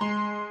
thank you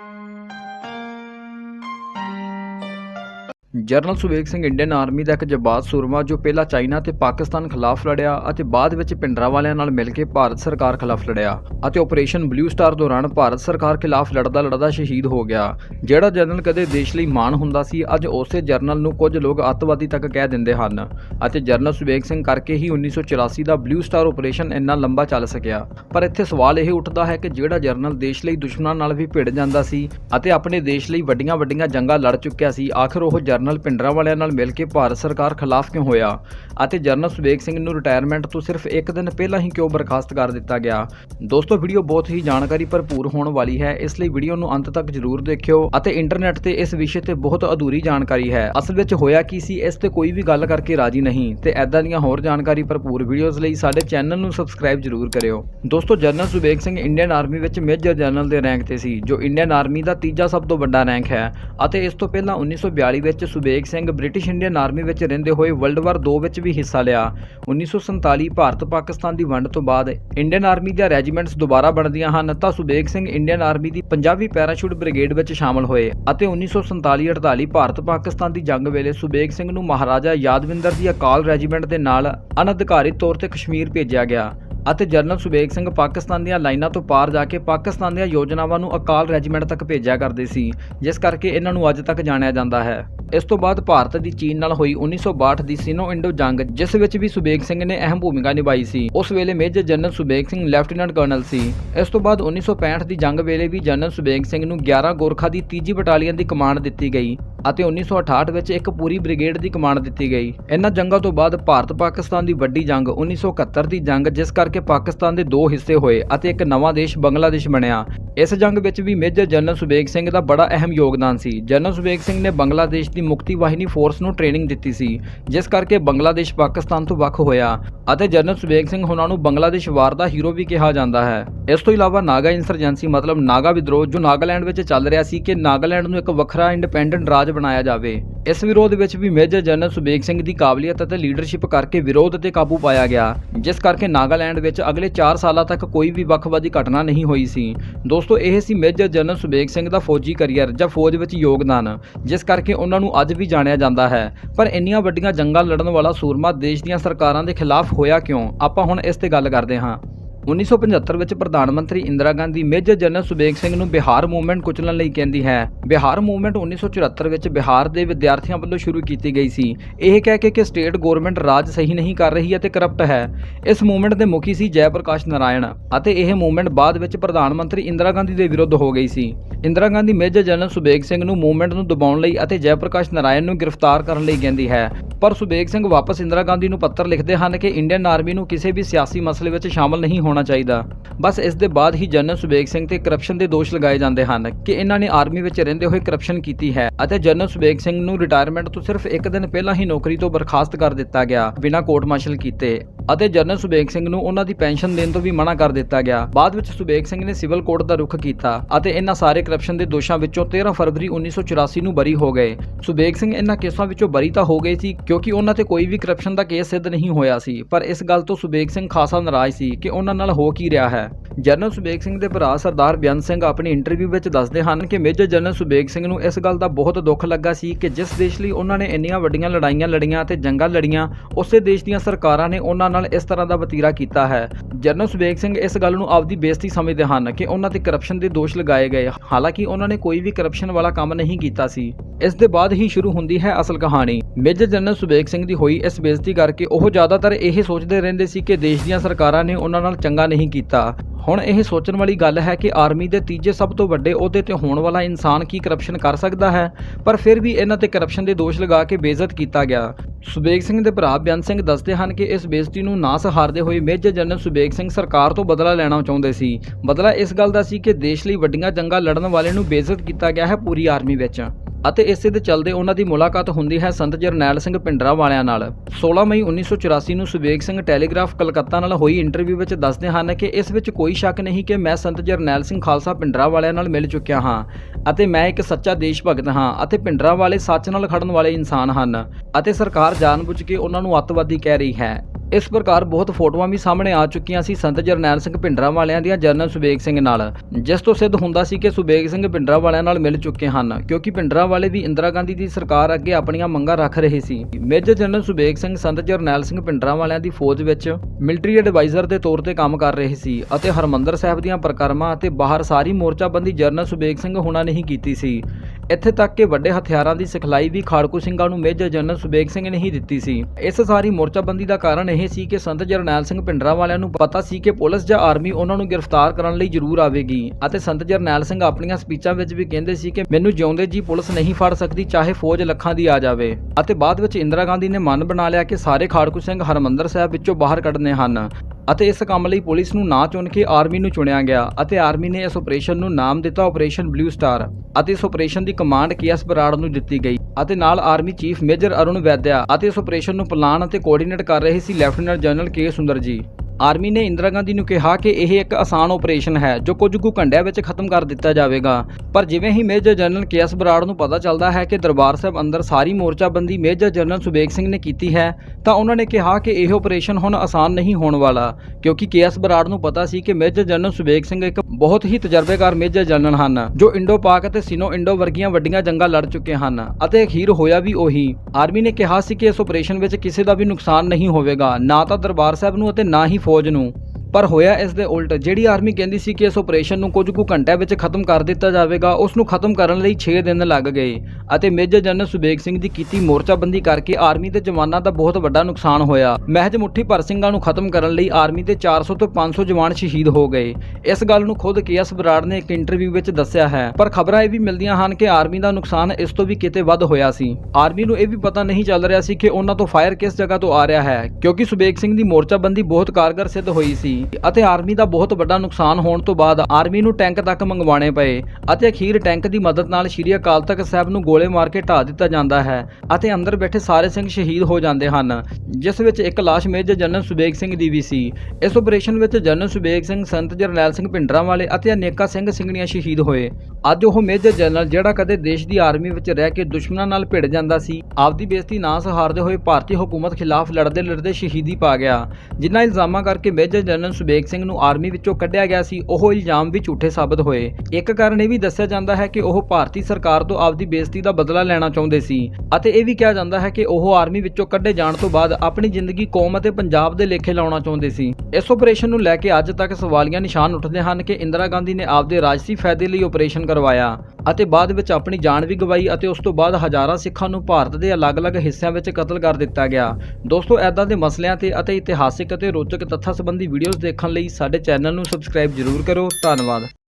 general Subeg Singh Indian army ਦਾ ਇੱਕ ਜਬਾਤ ਸੂਰਮਾ ਜੋ ਪਹਿਲਾਂ ਚਾਈਨਾ ਤੇ ਪਾਕਿਸਤਾਨ ਖਿਲਾਫ ਲੜਿਆ ਅਤੇ ਬਾਅਦ ਵਿੱਚ ਪਿੰਡਰਾਵਾਲਿਆਂ ਨਾਲ ਮਿਲ ਕੇ ਭਾਰਤ ਸਰਕਾਰ ਖਿਲਾਫ ਲੜਿਆ ਅਤੇ ਆਪਰੇਸ਼ਨ ਬਲੂ ਸਟਾਰ ਦੌਰਾਨ ਭਾਰਤ ਸਰਕਾਰ ਖਿਲਾਫ ਲੜਦਾ ਲੜਦਾ ਸ਼ਹੀਦ ਹੋ ਗਿਆ। ਜਿਹੜਾ ਜਰਨਲ ਕਦੇ ਦੇਸ਼ ਲਈ ਮਾਣ ਹੁੰਦਾ ਸੀ, ਅੱਜ ਉਸੇ ਜਰਨਲ ਨੂੰ ਕੁਝ ਲੋਕ ਅੱਤਵਾਦੀ ਤੱਕ ਕਹਿ ਦਿੰਦੇ ਹਨ ਅਤੇ ਜਰਨਲ ਸੁਵੇਗ ਸਿੰਘ ਕਰਕੇ ਹੀ 1984 ਦਾ ਬਲੂ ਸਟਾਰ ਆਪਰੇਸ਼ਨ ਇੰਨਾ ਲੰਬਾ ਚੱਲ ਸਕਿਆ। ਪਰ ਇੱਥੇ ਸਵਾਲ ਇਹ ਉੱਠਦਾ ਹੈ ਕਿ ਜਿਹੜਾ ਜਰਨਲ ਦੇਸ਼ ਲਈ ਦੁਸ਼ਮਣਾਂ ਨਾਲ ਵੀ ਭਿੜ ਜਾਂਦਾ ਸੀ ਅਤੇ ਆਪਣੇ ਦੇਸ਼ ਲਈ ਵੱਡੀਆਂ ਵੱਡੀਆਂ ਜੰਗਾਂ ਲੜ ਚੁੱਕਿਆ ਸੀ, ਆਖਰ ਉਹ ਜਰਨਲ ਪਿੰਡਰਾਂ ਵਾਲਿਆਂ ਨਾਲ ਮਿਲ ਕੇ ਭਾਰਤ ਸਰਕਾਰ ਖਿਲਾਫ ਕਿਉਂ ਹੋਇਆ? ਅਤੇ ਜਨਰਲ ਸੁਵੇਗ ਸਿੰਘ ਨੂੰ ਰਿਟਾਇਰਮੈਂਟ ਤੋਂ ਸਿਰਫ ਇੱਕ ਦਿਨ ਪਹਿਲਾਂ ਹੀ ਕਿਉਂ ਬਰਖਾਸਤ ਕਰ ਦਿੱਤਾ ਗਿਆ? ਦੋਸਤੋ ਵੀਡੀਓ ਬਹੁਤ ਹੀ ਜਾਣਕਾਰੀ ਭਰਪੂਰ ਹੋਣ ਵਾਲੀ ਹੈ, ਇਸ ਲਈ ਵੀਡੀਓ ਨੂੰ ਅੰਤ ਤੱਕ ਜ਼ਰੂਰ ਦੇਖਿਓ ਅਤੇ ਇੰਟਰਨੈਟ ਤੇ ਇਸ ਵਿਸ਼ੇ ਤੇ ਬਹੁਤ ਅਧੂਰੀ ਜਾਣਕਾਰੀ ਹੈ। ਅਸਲ ਵਿੱਚ ਹੋਇਆ ਕੀ ਸੀ, ਇਸ ਤੇ ਕੋਈ ਵੀ ਗੱਲ ਕਰਕੇ ਰਾਜੀ ਨਹੀਂ। ਤੇ ਐਦਾਂ ਦੀਆਂ ਹੋਰ ਜਾਣਕਾਰੀ ਭਰਪੂਰ ਵੀਡੀਓਜ਼ ਲਈ ਸਾਡੇ ਚੈਨਲ ਨੂੰ ਸਬਸਕ੍ਰਾਈਬ ਜ਼ਰੂਰ ਕਰਿਓ। ਦੋਸਤੋ general Subeg Singh Indian army ਵਿੱਚ ਮੇਜਰ ਜਨਰਲ ਦੇ ਰੈਂਕ ਤੇ ਸੀ, ਜੋ ਇੰਡੀਅਨ ਆਰਮੀ ਦਾ ਤੀਜਾ ਸਭ ਤੋਂ ਵੱਡਾ ਰੈਂਕ ਹੈ ਅਤੇ ਇਸ ਤੋਂ ਪਹਿਲਾਂ 1942 ਵਿੱਚ Subeg Singh British Indian army ਵਿੱਚ ਰਹਿੰਦੇ ਹੋਏ ਵਰਲਡ ਵਾਰ 2 ਵਿੱਚ ਵੀ ਹਿੱਸਾ ਲਿਆ। 1947 ਭਾਰਤ ਪਾਕਿਸਤਾਨ ਦੀ ਵੰਡ ਤੋਂ ਬਾਅਦ ਇੰਡੀਅਨ ਆਰਮੀ ਦੀਆਂ ਰੈਜੀਮੈਂਟਸ ਦੁਬਾਰਾ ਬਣਦੀਆਂ ਹਨ ਤਾਂ ਸੁਬੇਗ ਸਿੰਘ ਇੰਡੀਅਨ ਆਰਮੀ ਦੀ ਪੰਜਾਬੀ ਪੈਰਾਸ਼ੂਟ ਬ੍ਰਿਗੇਡ ਵਿੱਚ ਸ਼ਾਮਲ ਹੋਏ ਅਤੇ 1947-48 ਭਾਰਤ ਪਾਕਿਸਤਾਨ ਦੀ ਜੰਗ ਵੇਲੇ ਸੁਬੇਗ ਸਿੰਘ ਨੂੰ ਮਹਾਰਾਜਾ ਯਾਦਵਿੰਦਰ ਦੀ ਅਕਾਲ ਰੈਜੀਮੈਂਟ ਦੇ ਨਾਲ ਅਨਧਿਕਾਰਿਤ ਤੌਰ ਤੇ ਕਸ਼ਮੀਰ ਭੇਜਿਆ ਗਿਆ। ਅਤੇ ਜਨਰਲ ਸੁਬੇਗ ਸਿੰਘ ਪਾਕਿਸਤਾਨ ਦੀਆਂ ਲਾਈਨਾਂ ਤੋਂ ਪਾਰ ਜਾ ਕੇ ਪਾਕਿਸਤਾਨ ਦੀਆਂ ਯੋਜਨਾਵਾਂ ਨੂੰ ਅਕਾਲ ਰੈਜੀਮੈਂਟ ਤੱਕ ਭੇਜਿਆ ਕਰਦੇ ਸੀ, ਜਿਸ ਕਰਕੇ ਇਹਨਾਂ ਨੂੰ ਅੱਜ ਤੱਕ ਜਾਣਿਆ ਜਾਂਦਾ ਹੈ। ਇਸ ਤੋਂ ਬਾਅਦ ਭਾਰਤ ਦੀ ਚੀਨ ਨਾਲ ਹੋਈ 1962 ਦੀ ਸਿਨੋ ਇੰਡੋ ਜੰਗ, ਜਿਸ ਵਿੱਚ ਵੀ ਸੁਬੇਗ ਸਿੰਘ ਨੇ ਅਹਿਮ ਭੂਮਿਕਾ ਨਿਭਾਈ ਸੀ। ਉਸ ਵੇਲੇ major general Subeg Singh lieutenant colonel ਸੀ। ਇਸ ਤੋਂ ਬਾਅਦ 1965 ਦੀ ਜੰਗ ਵੇਲੇ ਵੀ ਜਨਰਲ ਸੁਬੇਗ ਸਿੰਘ ਨੂੰ 11 ਗੋਰਖਾ ਦੀ ਤੀਜੀ ਬਟਾਲੀਅਨ ਦੀ ਕਮਾਂਡ ਦਿੱਤੀ ਗਈ। ਅਤੇ 1968 ਵਿੱਚ ਇੱਕ ਪੂਰੀ ਬ੍ਰਿਗੇਡ ਦੀ ਕਮਾਂਡ ਦਿੱਤੀ ਗਈ। ਇਹਨਾਂ ਜੰਗਾਂ ਤੋਂ ਬਾਅਦ ਭਾਰਤ ਪਾਕਿਸਤਾਨ ਦੀ ਵੱਡੀ ਜੰਗ 1971 ਦੀ ਜੰਗ, ਜਿਸ ਕਰਕੇ ਪਾਕਿਸਤਾਨ ਦੇ ਦੋ ਹਿੱਸੇ ਹੋਏ ਅਤੇ ਇੱਕ ਨਵਾਂ ਦੇਸ਼ ਬੰਗਲਾਦੇਸ਼ ਬਣਿਆ। ਇਸ ਜੰਗ ਵਿੱਚ ਵੀ ਮੇਜਰ ਜਨਰਲ ਸੁਬੇਗ ਸਿੰਘ ਦਾ ਬੜਾ ਅਹਿਮ ਯੋਗਦਾਨ ਸੀ। ਜਨਰਲ ਸੁਬੇਗ ਸਿੰਘ ਨੇ ਬੰਗਲਾਦੇਸ਼ ਦੀ ਮੁਕਤੀ ਵਾਹਿਨੀ ਫੋਰਸ ਨੂੰ ਟ੍ਰੇਨਿੰਗ ਦਿੱਤੀ ਸੀ, ਜਿਸ ਕਰਕੇ ਬੰਗਲਾਦੇਸ਼ ਪਾਕਿਸਤਾਨ ਤੋਂ ਵੱਖ ਹੋਇਆ ਅਤੇ ਜਨਰਲ ਸੁਬੇਗ ਸਿੰਘ ਉਹਨਾਂ ਨੂੰ ਬੰਗਲਾਦੇਸ਼ ਵਾਰ ਦਾ ਹੀਰੋ ਵੀ ਕਿਹਾ ਜਾਂਦਾ ਹੈ। ਇਸ ਤੋਂ ਇਲਾਵਾ ਨਾਗਾ ਇਨਸਰਜੈਂਸੀ ਮਤਲਬ ਨਾਗਾ ਵਿਦਰੋਹ, ਜੋ ਨਾਗਾਲੈਂਡ ਵਿੱਚ ਚੱਲ ਰਿਹਾ ਸੀ ਕਿ ਨਾਗਾਲੈਂਡ ਨੂੰ ਇੱਕ ਵੱਖਰਾ ਇੰਡੀਪੈਂਡੈਂਟ ਰਾਜ ਬਣਾਇਆ ਜਾਵੇ। ਇਸ ਵਿਰੋਧ ਵਿੱਚ ਵੀ ਮੇਜਰ ਜਨਰਲ ਸੁਬੇਗ ਸਿੰਘ ਦੀ ਕਾਬਲੀਅਤ ਅਤੇ ਲੀਡਰਸ਼ਿਪ ਕਰਕੇ ਵਿਰੋਧ ਤੇ ਕਾਬੂ ਪਾਇਆ ਗਿਆ। ਜਿਸ ਕਰਕੇ ਨਾਗਾਲੈਂਡ ਵਿੱਚ ਅਗਲੇ 4 ਸਾਲਾਂ ਤੱਕ ਕੋਈ ਵੀ ਵੱਖਵਾਦੀ ਘਟਨਾ ਨਹੀਂ ਹੋਈ ਸੀ। ਦੋਸਤੋ, ਇਹ ਸੀ ਮੇਜਰ ਜਨਰਲ ਸੁਬੇਗ ਸਿੰਘ ਦਾ ਫੌਜੀ ਕੈਰੀਅਰ ਜਾਂ ਫੌਜ ਵਿੱਚ ਯੋਗਦਾਨ, ਜਿਸ ਕਰਕੇ ਉਹਨਾਂ ਨੂੰ ਅੱਜ ਵੀ ਜਾਣਿਆ ਜਾਂਦਾ ਹੈ। ਪਰ ਇੰਨੀਆਂ ਵੱਡੀਆਂ ਜੰਗਾਂ ਲੜਨ ਵਾਲਾ ਸੂਰਮਾ ਦੇਸ਼ ਦੀਆਂ ਸਰਕਾਰਾਂ ਦੇ ਖਿਲਾਫ ਹੋਇਆ ਕਿਉਂ? ਆਪਾਂ ਹੁਣ ਇਸ ਤੇ ਗੱਲ ਕਰਦੇ ਹਾਂ। 1975 ਵਿੱਚ ਪ੍ਰਧਾਨ ਮੰਤਰੀ ਇੰਦਰਾ ਗਾਂਧੀ, ਮੇਜਰ ਜਨਰਲ ਸੁਬੇਗ ਸਿੰਘ ਨੂੰ ਬਿਹਾਰ ਮੂਵਮੈਂਟ ਕੁਚਲਣ ਲਈ ਕਹਿੰਦੀ ਹੈ। ਬਿਹਾਰ ਮੂਵਮੈਂਟ 1974 ਵਿੱਚ ਬਿਹਾਰ ਦੇ ਵਿਦਿਆਰਥੀਆਂ ਵੱਲੋਂ ਸ਼ੁਰੂ ਕੀਤੀ ਗਈ ਸੀ। ਇਹ ਕਹਿ ਕੇ ਕਿ ਸਟੇਟ ਗਵਰਨਮੈਂਟ ਰਾਜ ਸਹੀ ਨਹੀਂ ਕਰ ਰਹੀ ਅਤੇ ਕਰਪਟ ਹੈ। ਇਸ ਮੂਵਮੈਂਟ ਦੇ ਮੁਖੀ ਸੀ ਜੈ ਪ੍ਰਕਾਸ਼ ਨਾਰਾਇਣ ਅਤੇ ਇਹ ਮੂਵਮੈਂਟ ਬਾਅਦ ਵਿੱਚ ਪ੍ਰਧਾਨ ਮੰਤਰੀ ਇੰਦਰਾ ਗਾਂਧੀ ਦੇ ਵਿਰੁੱਧ ਹੋ ਗਈ ਸੀ। ਇੰਦਰਾ ਗਾਂਧੀ, ਮੇਜਰ ਜਨਰਲ ਸੁਬੇਗ ਸਿੰਘ ਨੂੰ ਮੂਵਮੈਂਟ ਨੂੰ ਦਬਾਉਣ ਲਈ ਅਤੇ ਜੈ ਪ੍ਰਕਾਸ਼ ਨਾਰਾਇਣ ਨੂੰ ਗ੍ਰਿਫਤਾਰ ਕਰਨ ਲਈ ਕਹਿੰਦੀ ਹੈ। ਪਰ ਸੁਬੇਗ ਸਿੰਘ ਵਾਪਸ ਇੰਦਰਾ ਗਾਂਧੀ ਨੂੰ ਪੱਤਰ ਲਿਖਦੇ ਹਨ ਕਿ ਇੰਡੀਅਨ ਆਰਮੀ ਨੂੰ ਕਿਸੇ ਵੀ ਸਿਆਸੀ ਮਸਲੇ ਵਿੱਚ ਸ਼ਾਮਲ ਨਹੀਂ ਹੋਣਾ ਚਾਹੀਦਾ। ਬਸ ਇਸ ਦੇ ਬਾਅਦ ਹੀ ਜਨਰਲ ਸੁਬੇਗ ਸਿੰਘ ਤੇ ਕਰਪਸ਼ਨ ਦੇ ਦੋਸ਼ ਲਗਾਏ ਜਾਂਦੇ ਹਨ ਕਿ ਇਹਨਾਂ ਨੇ ਆਰਮੀ ਵਿੱਚ ਰਹਿੰਦੇ ਹੋਏ ਕਰਪਸ਼ਨ ਕੀਤੀ ਹੈ ਅਤੇ ਜਨਰਲ ਸੁਬੇਗ ਸਿੰਘ ਨੂੰ ਰਿਟਾਇਰਮੈਂਟ ਤੋਂ ਸਿਰਫ ਇੱਕ ਦਿਨ ਪਹਿਲਾਂ ਹੀ ਨੌਕਰੀ ਤੋਂ ਬਰਖਾਸਤ ਕਰ ਦਿੱਤਾ ਗਿਆ ਬਿਨਾਂ ਕੋਰਟ ਮਾਰਸ਼ਲ ਕੀਤੇ। ਅਤੇ ਜਨਰਲ ਸੁਬੇਗ ਸਿੰਘ ਨੂੰ ਉਹਨਾਂ ਦੀ ਪੈਨਸ਼ਨ ਦੇਣ ਤੋਂ ਵੀ ਮਨਾ ਕਰ ਦਿੱਤਾ ਗਿਆ। ਬਾਅਦ ਵਿੱਚ ਸੁਬੇਗ ਸਿੰਘ ਨੇ ਸਿਵਲ ਕੋਰਟ ਦਾ ਰੁਖ ਕੀਤਾ ਅਤੇ ਇਹਨਾਂ ਸਾਰੇ ਕਰਪਸ਼ਨ ਦੇ ਦੋਸ਼ਾਂ ਵਿੱਚੋਂ 13 ਫਰਵਰੀ 1984 ਨੂੰ ਬਰੀ ਹੋ ਗਏ। ਸੁਬੇਗ ਸਿੰਘ ਇਹਨਾਂ ਕੇਸਾਂ ਵਿੱਚੋਂ ਬਰੀ ਤਾਂ ਹੋ ਗਏ ਸੀ ਕਿਉਂਕਿ ਉਹਨਾਂ ਤੇ ਕੋਈ ਵੀ ਕਰਪਸ਼ਨ ਦਾ ਕੇਸ ਸਿੱਧ ਨਹੀਂ ਹੋਇਆ ਸੀ। ਪਰ ਇਸ ਗੱਲ ਤੋਂ ਸੁਬੇਗ ਸਿੰਘ ਖਾਸਾ ਨਾਰਾਜ਼ ਸੀ ਕਿ ਉਹਨਾਂ ਨਾਲ ਹੋ ਕੀ ਰਿਹਾ ਹੈ। ਜਨਰਲ ਸੁਬੇਗ ਸਿੰਘ ਦੇ ਭਰਾ ਸਰਦਾਰ ਬਿਆਨ ਸਿੰਘ ਆਪਣੀ ਇੰਟਰਵਿਊ ਵਿੱਚ ਦੱਸਦੇ ਹਨ ਕਿ ਮੇਜਰ ਜਨਰਲ ਸੁਬੇਗ ਸਿੰਘ ਨੂੰ ਇਸ ਗੱਲ ਦਾ ਬਹੁਤ ਦੁੱਖ ਲੱਗਾ ਸੀ ਕਿ ਜਿਸ ਦੇਸ਼ ਲਈ ਉਹਨਾਂ ਨੇ ਇੰਨੀਆਂ ਵੱਡੀਆਂ ਲੜਾਈਆਂ ਲੜੀਆਂ ਅਤੇ ਜੰਗਾਂ ਲੜੀਆਂ, ਉਸੇ ਦੇਸ਼ ਦੀਆਂ ਸਰਕਾਰਾਂ ਨੇ ਉਹਨਾਂ ਨਾਲ ਇਸ ਤਰ੍ਹਾਂ ਦਾ ਵਤੀਰਾ ਕੀਤਾ ਹੈ। ਜਨਰਲ ਸੁਬੇਗ ਸਿੰਘ ਇਸ ਗੱਲ ਨੂੰ ਆਪਦੀ ਬੇਇੱਜ਼ਤੀ ਸਮਝਦੇ ਹਨ ਕਿ ਉਹਨਾਂ ਤੇ ਕਰਪਸ਼ਨ ਦੇ ਦੋਸ਼ ਲਗਾਏ ਗਏ। ਹਾਲਾਂਕਿ ਉਹਨਾਂ ਨੇ ਕੋਈ ਵੀ ਕਰਪਸ਼ਨ ਵਾਲਾ ਕੰਮ ਨਹੀਂ ਕੀਤਾ ਸੀ। ਇਸ ਦੇ ਬਾਅਦ ਹੀ ਸ਼ੁਰੂ ਹੁੰਦੀ ਹੈ ਅਸਲ ਕਹਾਣੀ। ਮੇਜਰ ਜਨਰਲ ਸੁਬੇਗ ਸਿੰਘ ਦੀ ਹੋਈ ਇਸ ਬੇਇੱਜ਼ਤੀ ਕਰਕੇ ਉਹ ਜ਼ਿਆਦਾਤਰ ਇਹ ਸੋਚਦੇ ਰਹਿੰਦੇ ਸੀ ਕਿ ਦੇਸ਼ ਦੀਆਂ ਸਰਕਾਰਾਂ ਨੇ ਉਹਨਾਂ ਨਾਲ ਚੰਗਾ ਨਹੀਂ ਕੀਤਾ। ਹੁਣ ਇਹ ਸੋਚਣ ਵਾਲੀ ਗੱਲ ਹੈ ਕਿ ਆਰਮੀ ਦੇ ਤੀਜੇ ਸਭ ਤੋਂ ਵੱਡੇ ਅਹੁਦੇ ਤੇ ਹੋਣ ਵਾਲਾ ਇਨਸਾਨ ਕੀ ਕਰਪਸ਼ਨ ਕਰ ਸਕਦਾ ਹੈ, ਪਰ ਫਿਰ ਵੀ ਇਹਨਾਂ ਤੇ ਕਰਪਸ਼ਨ ਦੇ ਦੋਸ਼ ਲਗਾ ਕੇ ਬੇਇੱਜ਼ਤ ਕੀਤਾ ਗਿਆ। ਸੁਬੇਗ ਸਿੰਘ ਦੇ ਭਰਾ ਬਿਆਨ ਸਿੰਘ ਦੱਸਦੇ ਹਨ ਕਿ ਇਸ ਬੇਇੱਜ਼ਤੀ ਨੂੰ ਨਾ ਸਹਾਰਦੇ ਹੋਏ ਮੇਜਰ ਜਨਰਲ ਸੁਬੇਗ ਸਿੰਘ ਸਰਕਾਰ ਤੋਂ ਬਦਲਾ ਲੈਣਾ ਚਾਹੁੰਦੇ ਸੀ। ਬਦਲਾ ਇਸ ਗੱਲ ਦਾ ਸੀ ਕਿ ਦੇਸ਼ ਲਈ ਵੱਡੀਆਂ ਜੰਗਾਂ ਲੜਨ ਵਾਲੇ ਨੂੰ ਬੇਇੱਜ਼ਤ ਕੀਤਾ ਗਿਆ ਹੈ ਪੂਰੀ ਆਰਮੀ ਵਿੱਚ। ਅਤੇ ਇਸੇ ਦੇ ਚੱਲਦੇ ਉਹਨਾਂ ਦੀ ਮੁਲਾਕਾਤ ਹੁੰਦੀ ਹੈ ਸੰਤ ਜਰਨੈਲ ਸਿੰਘ ਪਿੰਡਰਾ ਵਾਲਿਆਂ ਨਾਲ। 16 ਮਈ 1984 ਨੂੰ ਸੁਬੇਗ ਸਿੰਘ ਟੈਲੀਗ੍ਰਾਫ ਕਲਕੱਤਾ ਨਾਲ ਹੋਈ ਇੰਟਰਵਿਊ ਵਿੱਚ ਦੱਸਦੇ ਹਨ ਕਿ ਇਸ ਵਿੱਚ ਕੋਈ ਸ਼ੱਕ ਨਹੀਂ ਕਿ ਮੈਂ ਸੰਤ ਜਰਨੈਲ ਸਿੰਘ ਖਾਲਸਾ ਪਿੰਡਰਾ ਵਾਲਿਆਂ ਨਾਲ ਮਿਲ ਚੁੱਕਿਆ ਹਾਂ ਅਤੇ ਮੈਂ ਇੱਕ ਸੱਚਾ ਦੇਸ਼ ਭਗਤ ਹਾਂ ਅਤੇ ਪਿੰਡਰਾ ਵਾਲੇ ਸੱਚ ਨਾਲ ਖੜਨ ਵਾਲੇ ਇਨਸਾਨ ਹਨ ਅਤੇ ਸਰਕਾਰ ਜਾਣਬੁੱਝ ਕੇ ਉਹਨਾਂ ਨੂੰ ਅੱਤਵਾਦੀ ਕਹਿ ਰਹੀ ਹੈ। ਇਸ ਪ੍ਰਕਾਰ ਬਹੁਤ ਫੋਟੋਆਂ ਵੀ ਸਾਹਮਣੇ ਆ ਚੁੱਕੀਆਂ ਸੀ ਸੰਤ ਜਰਨੈਲ ਸਿੰਘ ਭਿੰਡਰਾਂ ਵਾਲਿਆਂ ਦੀਆਂ ਜਨਰਲ ਸੁਬੇਗ ਸਿੰਘ ਨਾਲ। ਜਿਸ ਤੋਂ ਸਿੱਧ ਹੁੰਦਾ ਸੀ ਕਿ ਸੁਬੇਗ ਸਿੰਘ ਭਿੰਡਰਾਂ ਵਾਲਿਆਂ ਨਾਲ ਮਿਲ ਚੁੱਕੇ ਹਨ, ਕਿਉਂਕਿ ਭਿੰਡਰਾਂ ਵਾਲੇ ਵੀ ਇੰਦਰਾ ਗਾਂਧੀ ਦੀ ਸਰਕਾਰ ਅੱਗੇ ਆਪਣੀਆਂ ਮੰਗਾਂ ਰੱਖ ਰਹੇ ਸੀ। ਮੇਜਰ ਜਨਰਲ ਸੁਬੇਗ ਸਿੰਘ ਸੰਤ ਜਰਨੈਲ ਸਿੰਘ ਭਿੰਡਰਾਂ ਵਾਲਿਆਂ ਦੀ ਫੌਜ ਵਿੱਚ ਮਿਲਟਰੀ ਐਡਵਾਈਜ਼ਰ ਦੇ ਤੌਰ ਤੇ ਕੰਮ ਕਰ ਰਹੇ ਸੀ ਅਤੇ ਹਰਮੰਦਰ ਸਾਹਿਬ ਦੀਆਂ ਪ੍ਰਕਰਮਾਂ ਅਤੇ ਬਾਹਰ ਸਾਰੀ ਮੋਰਚਾਬੰਦੀ ਜਨਰਲ ਸੁਬੇਗ ਸਿੰਘ ਹੁਣਾਂ ਨੇ ਹੀ ਕੀਤੀ ਸੀ। ਇੱਥੇ ਤੱਕ ਕਿ ਵੱਡੇ ਹਥਿਆਰਾਂ ਦੀ ਸਿਖਲਾਈ ਵੀ ਖਾੜਕੂ ਸਿੰਘਾਂ ਨੂੰ ਮੇਜਰ ਜਨਰਲ ਸੁਬੇਗ ਸਿੰਘ ਨੇ ਹੀ ਦਿੱਤੀ ਸੀ। ਇਸ ਸਾਰੀ ਮੋਰਚਾਬੰਦੀ ਦਾ ਕਾਰਨ ਇਹ ਸੀ ਕਿ ਸੰਤ ਜਰਨੈਲ ਸਿੰਘ ਭਿੰਡਰਾਂ ਵਾਲਿਆਂ ਨੂੰ ਪਤਾ ਸੀ ਕਿ ਪੁਲਿਸ ਜਾਂ ਆਰਮੀ ਉਹਨਾਂ ਨੂੰ ਗ੍ਰਿਫਤਾਰ ਕਰਨ ਲਈ ਜ਼ਰੂਰ ਆਵੇਗੀ ਅਤੇ ਸੰਤ ਜਰਨੈਲ ਸਿੰਘ ਆਪਣੀਆਂ ਸਪੀਚਾਂ ਵਿੱਚ ਵੀ ਕਹਿੰਦੇ ਸੀ ਕਿ ਮੈਨੂੰ ਜਿਉਂਦੇ ਜੀ ਪੁਲਿਸ ਨਹੀਂ ਫੜ ਸਕਦੀ, ਚਾਹੇ ਫੌਜ ਲੱਖਾਂ ਦੀ ਆ ਜਾਵੇ। ਅਤੇ ਬਾਅਦ ਵਿੱਚ ਇੰਦਰਾ ਗਾਂਧੀ ਨੇ ਮਨ ਬਣਾ ਲਿਆ ਕਿ ਸਾਰੇ ਖਾੜਕੂ ਸਿੰਘ ਹਰਮੰਦਰ ਸਾਹਿਬ ਵਿੱਚੋਂ ਬਾਹਰ ਕੱਢਨੇ ਹਨ। ਅਤੇ ਇਸ ਕੰਮ ਲਈ ਪੁਲਿਸ ਨੂੰ ਨਾ ਚੁਣ ਕੇ ਆਰਮੀ ਨੂੰ ਚੁਣਿਆ ਗਿਆ ਅਤੇ ਆਰਮੀ ਨੇ ਇਸ ਆਪਰੇਸ਼ਨ ਨੂੰ ਨਾਮ ਦਿੱਤਾ ਆਪਰੇਸ਼ਨ ਬਲੂ ਸਟਾਰ ਅਤੇ ਇਸ ਆਪਰੇਸ਼ਨ ਦੀ ਕਮਾਂਡ ਕੇਐਸ ਬਰਾੜ ਨੂੰ ਦਿੱਤੀ ਗਈ ਅਤੇ ਨਾਲ army chief major Arun Vaidya ਅਤੇ ਇਸ ਆਪਰੇਸ਼ਨ ਨੂੰ ਪਲਾਨ ਅਤੇ ਕੋਆਰਡੀਨੇਟ ਕਰ ਰਹੇ ਸੀ ਲੈਫਟੀਨੈਂਟ ਜਨਰਲ ਕੇ ਸੁੰਦਰ ਜੀ ਆਰਮੀ ਨੇ ਇੰਦਰਾ ਗਾਂਧੀ ਨੂੰ ਕਿਹਾ ਕਿ ਇਹ ਇੱਕ ਆਸਾਨ ਆਪਰੇਸ਼ਨ ਹੈ, ਜੋ ਕੁਝ ਕੁ ਘੰਟਿਆਂ ਵਿੱਚ ਖਤਮ ਕਰ ਦਿੱਤਾ ਜਾਵੇਗਾ। ਪਰ ਜਿਵੇਂ ਹੀ ਮੇਜਰ ਜਨਰਲ ਕੇਐਸ ਬਰਾੜ ਨੂੰ ਪਤਾ ਚੱਲਦਾ ਹੈ ਕਿ ਦਰਬਾਰ ਸਾਹਿਬ ਅੰਦਰ ਸਾਰੀ ਮੋਰਚਾਬੰਦੀ ਮੇਜਰ ਜਨਰਲ ਸੁਬੇਗ ਸਿੰਘ ਨੇ ਕੀਤੀ ਹੈ, ਤਾਂ ਉਹਨਾਂ ਨੇ ਕਿਹਾ ਕਿ ਇਹ ਆਪਰੇਸ਼ਨ ਹੁਣ ਆਸਾਨ ਨਹੀਂ ਹੋਣ ਵਾਲਾ, ਕਿਉਂਕਿ ਕੇਐਸ ਬਰਾੜ ਨੂੰ ਪਤਾ ਸੀ ਕਿ ਮੇਜਰ ਜਨਰਲ ਸੁਬੇਗ ਸਿੰਘ ਇੱਕ ਬਹੁਤ ਹੀ ਤਜਰਬੇਕਾਰ ਮੇਜਰ ਜਨਰਲ ਹਨ, ਜੋ ਇੰਡੋ ਪਾਕ ਅਤੇ ਸਿਨੋ ਇੰਡੋ ਵਰਗੀਆਂ ਵੱਡੀਆਂ ਜੰਗਾਂ ਲੜ ਚੁੱਕੇ ਹਨ, ਅਤੇ ਅਖੀਰ ਹੋਇਆ ਵੀ ਉਹੀ। ਆਰਮੀ ਨੇ ਕਿਹਾ ਸੀ ਕਿ ਇਸ ਆਪਰੇਸ਼ਨ ਵਿੱਚ ਕਿਸੇ ਦਾ ਵੀ ਨੁਕਸਾਨ ਨਹੀਂ ਹੋਵੇਗਾ, ਨਾ ਤਾਂ ਦਰਬਾਰ ਸਾਹਿਬ ਨੂੰ ਅਤੇ ਨਾ ਹੀ ਫੌਜ ਨੂੰ ਪਰ ਹੋਇਆ ਇਸ ਦੇ ਉਲਟ। ਜਿਹੜੀ ਆਰਮੀ ਕਹਿੰਦੀ ਸੀ ਕਿ ਇਸ ਆਪਰੇਸ਼ਨ ਨੂੰ ਕੁਝ ਕੁ ਘੰਟਿਆਂ ਵਿੱਚ ਖਤਮ ਕਰ ਦਿੱਤਾ ਜਾਵੇਗਾ, ਉਸ ਨੂੰ ਖਤਮ ਕਰਨ ਲਈ 6 ਦਿਨ ਲੱਗ ਗਏ ਅਤੇ ਮੇਜਰ ਜਨਰਲ ਸੁਬੇਗ ਸਿੰਘ ਦੀ ਕੀਤੀ ਮੋਰਚਾਬੰਦੀ ਕਰਕੇ ਆਰਮੀ ਦੇ ਜਵਾਨਾਂ ਦਾ ਬਹੁਤ ਵੱਡਾ ਨੁਕਸਾਨ ਹੋਇਆ। ਮਹਿਜ ਮੁੱਠੀ ਭਰ ਸਿੰਘਾਂ ਨੂੰ ਖਤਮ ਕਰਨ ਲਈ ਆਰਮੀ ਦੇ 400 ਤੋਂ 500 ਜਵਾਨ ਸ਼ਹੀਦ ਹੋ ਗਏ। ਇਸ ਗੱਲ ਨੂੰ ਖੁਦ ਕੇਐਸ ਬਰਾੜ ਨੇ ਇੱਕ ਇੰਟਰਵਿਊ ਵਿੱਚ ਦੱਸਿਆ ਹੈ। ਪਰ ਖਬਰਾਂ ਇਹ ਵੀ ਮਿਲਦੀਆਂ ਹਨ ਕਿ ਆਰਮੀ ਦਾ ਨੁਕਸਾਨ ਇਸ ਤੋਂ ਵੀ ਕਿਤੇ ਵੱਧ ਹੋਇਆ ਸੀ। ਆਰਮੀ ਨੂੰ ਇਹ ਵੀ ਪਤਾ ਨਹੀਂ ਚੱਲ ਰਿਹਾ ਸੀ ਕਿ ਉਹਨਾਂ ਤੋਂ ਫਾਇਰ ਕਿਸ ਜਗ੍ਹਾ ਤੋਂ ਆ ਰਿਹਾ ਹੈ, ਕਿਉਂਕਿ ਸੁਬੇਗ ਸਿੰਘ ਦੀ ਮੋਰਚਾਬੰਦੀ ਬਹੁਤ ਕਾਰਗਰ ਸਿੱਧ ਹੋਈ ਸੀ। ਅਤੇ ਆਰਮੀ ਦਾ ਬਹੁਤ ਵੱਡਾ ਨੁਕਸਾਨ ਹੋਣ ਤੋਂ ਬਾਅਦ ਆਰਮੀ ਨੂੰ ਟੈਂਕ ਤੱਕ ਮੰਗਵਾਉਣੇ ਪਏ ਅਤੇ ਅਖੀਰ ਟੈਂਕ ਦੀ ਮਦਦ ਨਾਲ ਸ਼੍ਰੀ ਅਕਾਲ ਤਖਤ ਸਾਹਿਬ ਨੂੰ ਗੋਲੇ ਮਾਰ ਕੇ ਢਾ ਦਿੱਤਾ ਜਾਂਦਾ ਹੈ ਅਤੇ ਅੰਦਰ ਬੈਠੇ ਸਾਰੇ ਸਿੰਘ ਸ਼ਹੀਦ ਹੋ ਜਾਂਦੇ ਹਨ, ਜਿਸ ਵਿੱਚ ਇੱਕ ਲਾਸ਼ ਮੇਜਰ ਜਨਰਲ ਸੁਬੇਗ ਸਿੰਘ ਦੀ ਵੀ ਸੀ। ਇਸ ਆਪਰੇਸ਼ਨ ਵਿੱਚ ਜਨਰਲ ਸੁਬੇਗ ਸਿੰਘ, ਸੰਤ ਜਰਨੈਲ ਸਿੰਘ ਭਿੰਡਰਾਂ ਵਾਲੇ ਅਤੇ ਅਨੇਕਾ ਸਿੰਘ ਸਿੰਘਣੀਆਂ ਸ਼ਹੀਦ ਹੋਏ। ਅੱਜ ਉਹ ਮੇਜਰ ਜਨਰਲ ਜਿਹੜਾ ਕਦੇ ਦੇਸ਼ ਦੀ ਆਰਮੀ ਵਿੱਚ ਰਹਿ ਕੇ ਦੁਸ਼ਮਣਾਂ ਨਾਲ ਭਿੜ ਜਾਂਦਾ ਸੀ, ਆਪਦੀ ਬੇਇੱਜ਼ਤੀ ਨਾ ਸਹਾਰਦੇ ਹੋਏ ਭਾਰਤੀ ਹਕੂਮਤ ਖਿਲਾਫ ਲੜਦੇ ਲੜਦੇ ਸ਼ਹੀਦੀ ਪਾ ਗਿਆ, ਜਿਨ੍ਹਾਂ ਇਲਜ਼ਾਮਾਂ ਕਰਕੇ ਮੇਜਰ ਜਨਰਲ ਸੁਬੇਗ ਸਿੰਘ ਨੂੰ ਆਰਮੀ ਵਿੱਚੋਂ ਕੱਢਿਆ ਗਿਆ ਸੀ, ਉਹ ਇਲਜ਼ਾਮ ਵੀ ਝੂਠੇ ਸਾਬਤ ਹੋਏ। ਇੱਕ ਕਾਰਨ ਇਹ ਵੀ ਦੱਸਿਆ ਜਾਂਦਾ ਹੈ ਕਿ ਉਹ ਭਾਰਤੀ ਸਰਕਾਰ ਤੋਂ ਆਪਦੀ ਬੇਇੱਜ਼ਤੀ ਦਾ ਬਦਲਾ ਲੈਣਾ ਚਾਹੁੰਦੇ ਸੀ ਅਤੇ ਇਹ ਵੀ ਕਿਹਾ ਜਾਂਦਾ ਹੈ ਕਿ ਉਹ ਆਰਮੀ ਵਿੱਚੋਂ ਕੱਢੇ ਜਾਣ ਤੋਂ ਬਾਅਦ ਆਪਣੀ ਜ਼ਿੰਦਗੀ ਕੌਮ ਅਤੇ ਪੰਜਾਬ ਦੇ ਲੇਖੇ ਲਾਉਣਾ ਚਾਹੁੰਦੇ ਸੀ। ਇਸ ਆਪਰੇਸ਼ਨ ਨੂੰ ਲੈ ਕੇ ਅੱਜ ਤੱਕ ਸਵਾਲੀਆ ਨਿਸ਼ਾਨ ਉੱਠਦੇ ਹਨ ਕਿ ਇੰਦਰਾ ਗਾਂਧੀ ਨੇ ਆਪਦੇ ਰਾਜਸੀ ਫਾਇਦੇ ਲਈ ਆਪਰੇਸ਼ਨ ਕਰਵਾਇਆ ਅਤੇ ਬਾਅਦ ਵਿੱਚ ਆਪਣੀ ਜਾਨ ਵੀ ਗਵਾਈ ਅਤੇ ਉਸ ਤੋਂ ਬਾਅਦ ਹਜ਼ਾਰਾਂ ਸਿੱਖਾਂ ਨੂੰ ਭਾਰਤ ਦੇ ਅਲੱਗ-ਅਲੱਗ ਹਿੱਸਿਆਂ ਵਿੱਚ ਕਤਲ ਕਰ ਦਿੱਤਾ ਗਿਆ। ਦੋਸਤੋ ਐਦਾਂ ਦੇ ਮਸਲਿਆਂ ਤੇ ਅਤੇ ਇਤਿਹਾਸਿਕ ਅਤੇ ਰੋਚਕ ਤੱਥਾਂ ਸੰਬੰਧੀ ਵੀਡੀਓ ਦੇਖਣ ਲਈ ਸਾਡੇ ਚੈਨਲ ਨੂੰ ਸਬਸਕ੍ਰਾਈਬ ਜ਼ਰੂਰ ਕਰੋ। ਧੰਨਵਾਦ।